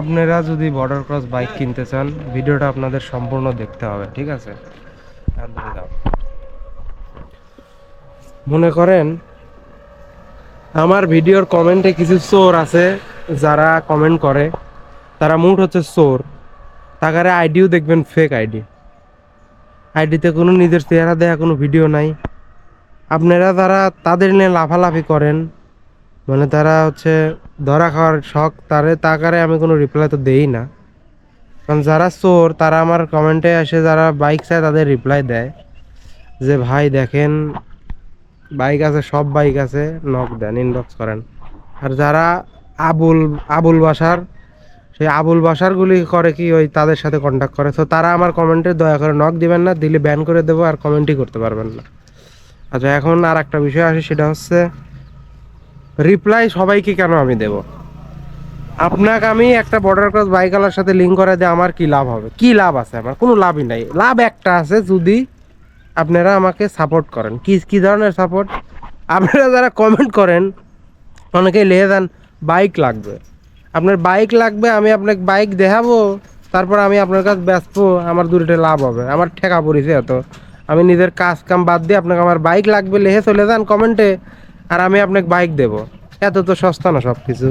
আপনারা যদি border cross bike কিনতে চান, ভিডিওটা আপনাদের সম্পূর্ণ দেখতে হবে, ঠিক আছে। মনে করেন, আমার ভিডিওর কমেন্টে কিছু চোর আছে, যারা কমেন্ট করে। তারা মুঠ হচ্ছে চোর। তাকারে আইডিও দেখবেন ফেক আইডি। আইডিতে কোনো নিজের চেহারা দেয়া কোনো ভিডিও নাই। আপনারা যারা তাদের নিয়ে লাফালাফি করেন মানে তারা হচ্ছে ধরা খাওয়ার শখ, তারে তাকারে আমি কোনো রিপ্লাই তো দেই না। কারণ যারা চোর, তারা আমার কমেন্টে এসে যারা বাইক চায় তাদের রিপ্লাই দেয় যে, ভাই দেখেন বাইক আছে, সব বাইক আছে নক দেন ইনবক্স করেন। আর যারা আবুল আবুল বাসার, সেই আবুল বাসারগুলি করে কি ওই তাদের সাথে কন্ট্যাক্ট করে। তো তারা আমার কমেন্টে দয়া করে নক দিবেন না, দিলে ব্যান করে দেবো আর কমেন্টই করতে পারবেন না। আচ্ছা এখন আর একটা বিষয় আসে, সেটা হচ্ছে রিপ্লাই সবাইকে কেন আমি দেব? আপনাকে আমি একটা বর্ডার ক্রস বাইকালার সাথে লিঙ্ক করে দিয়ে আমার কি লাভ হবে? কি লাভ আছে আমার? কোনো লাভই নাই। লাভ একটা আছে যদি আপনারা আমাকে সাপোর্ট করেন। কি কি ধরনের সাপোর্ট আপনারা যারা কমেন্ট করেন, অনেকেই লিখে দেন বাইক লাগবে। আপনার বাইক লাগবে, আমি আপনাকে বাইক দেখাবো, তারপর আমি আপনার কাছে ব্যস্ত, আমার দুটো লাভ হবে। আমার ঠেকা পড়েছে এত। আমি নিজের কাজ কাম বাদ দিয়ে আপনাকে আমার বাইক লাগবে লেহে চলে যান কমেন্টে আর আমি আপনাকে বাইক দেব। এত তো সস্তা না সব কিছু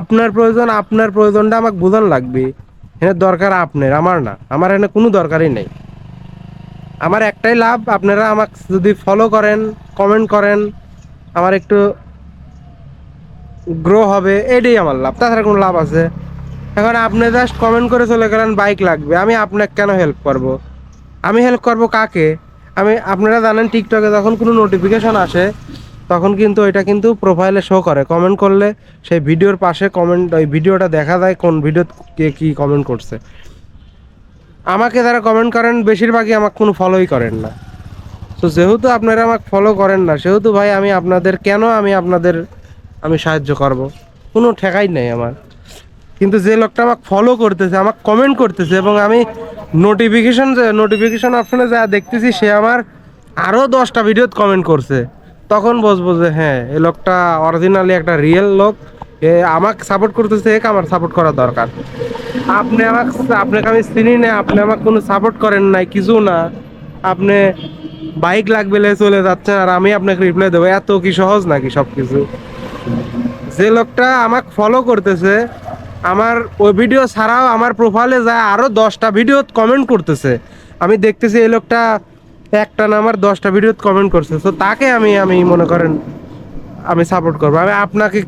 আপনার প্রয়োজন, আপনার প্রয়োজনটা আমাকে বোঝান লাগবে। এখানে দরকার আপনার, আমার না। আমার এখানে কোনো দরকারই নেই। আমার একটাই লাভ, আপনারা আমাকে যদি ফলো করেন কমেন্ট করেন, আমার একটু গ্রো হবে, এটাই আমার লাভ। তাছাড়া কোনো লাভ আছে? এখন আপনি জাস্ট কমেন্ট করে চলে গেলেন বাইক লাগবে। আমি আপনাকে কেন হেল্প করব? আমি হেল্প করব কাকে? আমি, আপনারা জানেন টিকটকে যখন কোনো নোটিফিকেশন আসে তখন কিন্তু এটা কিন্তু প্রোফাইলে শো করে। কমেন্ট করলে সেই ভিডিওর পাশে কমেন্ট ওই ভিডিওটা দেখা যায় কোন ভিডিও কে কী কমেন্ট করছে। আমাকে যারা কমেন্ট করেন, বেশিরভাগই আমাকে কোনো ফলোই করেন না। তো যেহেতু আপনারা আমাকে ফলো করেন না, সেহেতু ভাই আমি আপনাদের, কেন আমি আপনাদের, আমি সাহায্য করব? কোনো ঠেকাই নেই আমার। কিন্তু যে লোকটা আমাকে ফলো করতেছে, আমাকে কমেন্ট করতেছে এবং আমি নোটিফিকেশন নোটিফিকেশন অপশনে যা দেখতেছি, সে আমার আরও দশটা ভিডিওত কমেন্ট করছে। তখন বুঝব যে হ্যাঁ এই লোকটা অরিজিনালি একটা রিয়েল লোক। এ আমাকে সাপোর্ট করতেছে, এক আমার সাপোর্ট করা দরকার। আপনি আমাকে, আপনাকে আমি চিনি না, আপনি আমাকে কোনো সাপোর্ট করেন নাই, কিছু না। আপনি বাইক লাগবে চলে যাচ্ছেন আর আমি আপনাকে রিপ্লাই দেবো। এত কি সহজ নাকি সব কিছু যে লোকটা আমাকে ফলো করতেছে, আমার ওই ভিডিও ছাড়াও আমার প্রোফাইলে যায় আরও দশটা ভিডিও কমেন্ট করতেছে। আমি দেখতেছি এই লোকটা একটা না আমার দশটা ভিডিও কমেন্ট করছে। তো তাকে আমি আমি মনে করেন আমি সাপোর্ট করব। আমি আপনাকে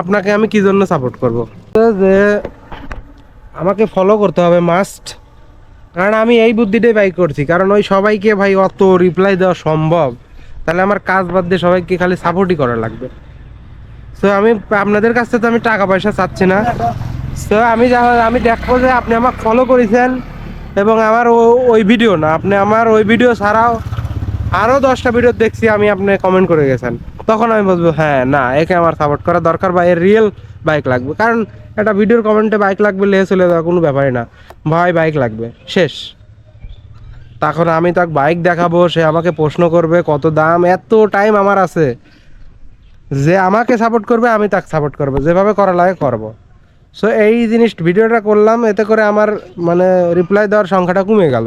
আপনাকে আমি কি জন্য সাপোর্ট করব? যে, আমাকে ফলো করতে হবে মাস্ট কারণ আমি এই বুদ্ধিটাই বাই করছি। কারণ ওই সবাইকে ভাই অত রিপ্লাই দেওয়া সম্ভব। তাহলে আমার কাজ বাদ দিয়ে সবাইকে খালি সাপোর্টই করা লাগবে। সো আমি আপনাদের কাছ থেকে তো আমি টাকা পয়সা চাচ্ছি না। তো আমি আমি দেখব যে আপনি আমাকে ফলো করেছেন। এবং আমার ওই ভিডিও না, আপনি আমার ওই ভিডিও ছাড়াও আরও দশটা ভিডিও দেখছি, আমি আপনি কমেন্ট করে গেছেন। তখন আমি বলব হ্যাঁ না, একে আমার সাপোর্ট করা দরকার বা এর রিয়েল বাইক লাগবে। কারণ একটা ভিডিওর কমেন্টে বাইক লাগবে লেহে চলে যাওয়া কোনো ব্যাপারই না। ভাই বাইক লাগবে। শেষ। তখন আমি তাকে বাইক দেখাবো, সে আমাকে প্রশ্ন করবে, কত দাম, এত টাইম আমার আছে। যে আমাকে সাপোর্ট করবে, আমি তাকে সাপোর্ট করব। যেভাবে করা লাগে করব। সো এই জিনিস ভিডিওটা করলাম, এতে করে আমার মানে রিপ্লাই দেওয়ার সংখ্যাটা কমে গেল।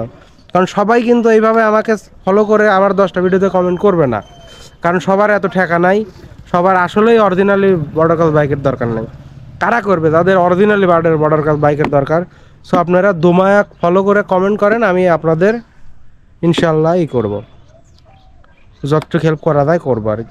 কারণ সবাই কিন্তু এইভাবে আমাকে ফলো করে আমার দশটা ভিডিওতে কমেন্ট করবে না। কারণ সবার এত ঠেকা নাই, সবার আসলেই অরিজিনালি বর্ডার কাজ বাইকের দরকার নেই। কারা করবে যাদের অরিজিনালি বর্ডার বর্ডার কাজ বাইকের দরকার। সো আপনারা দোমায়াক ফলো করে কমেন্ট করেন, আমি আপনাদের ইনশাল্লাহ ই করব। যতটুকু হেল্প করা যায় করব আর কি।